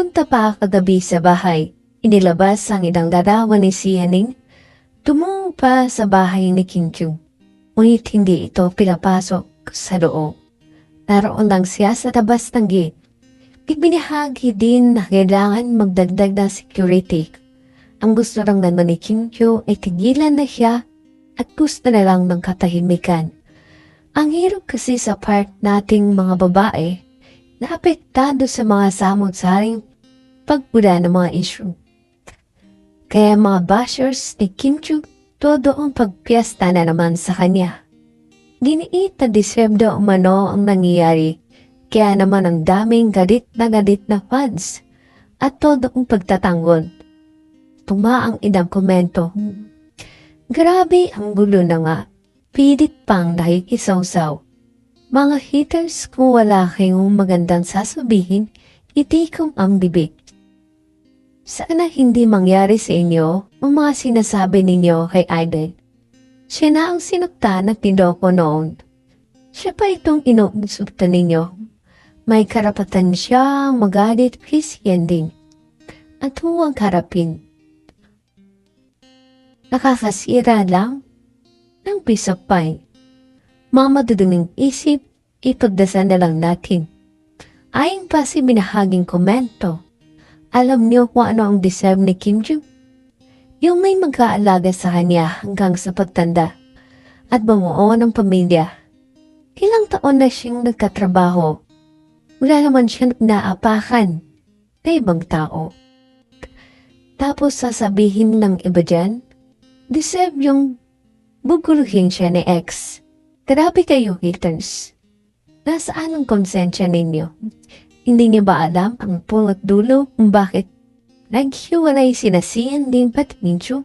Pagpunta pa kagabi sa bahay, inilabas ang ilang larawan ni Sianing. Tumungo pa sa bahay ni Kim Chu. Ngunit hindi ito pinapasok sa loob. Naroon lang siya sa tabas ng gate. Ibinahagi din na kailangan magdagdag ng security. Ang gusto lang naman ni Kim Chu ay tigilan na siya at gusto na lang ng katahimikan. Ang hirap kasi sa part nating mga babae na apektado sa mga samot-saring pagbula ng mga issue. Kaya mga bashers ni Kim Chu, todo ang pagpiesta na naman sa kanya. Giniit na daw umano ang nangyayari, kaya naman ang daming galit na galit na fans at todo ang pagtatanggol. Tumaang idang komento. Grabe ang gulo na nga, pilit pang nakikisawsaw. Mga haters kung wala kayong magandang sasabihin, itikom ang bibig. Sana hindi mangyari sa inyo ang mga sinasabi ninyo kay Aiden. Siya na ang sinuktan at niloko noon. Siya pa itong inuusulta ninyo. May karapatan siya magalit kay Siyending. At huwag harapin. Nakakasira lang ng peace of mind. Isip, ipagdasal na lang natin. Ayon pa si binahaging komento, alam niyo kung ano ang deserve ni Kim Joo? Yung may mag-aalaga sa kanya hanggang sa pagtanda at bumuo ng pamilya. Ilang taon na siyang nagkatrabaho. Wala naman siya naapakan na ibang tao. Tapos sasabihin ng iba dyan, deserve yung buguluhin siya ni ex. Grabe kayo, haters. Nasaan ang konsensya ninyo? Hindi niyo ba alam ang pulot dulo kung bakit naghiwalay sina Sian din pat Mincho?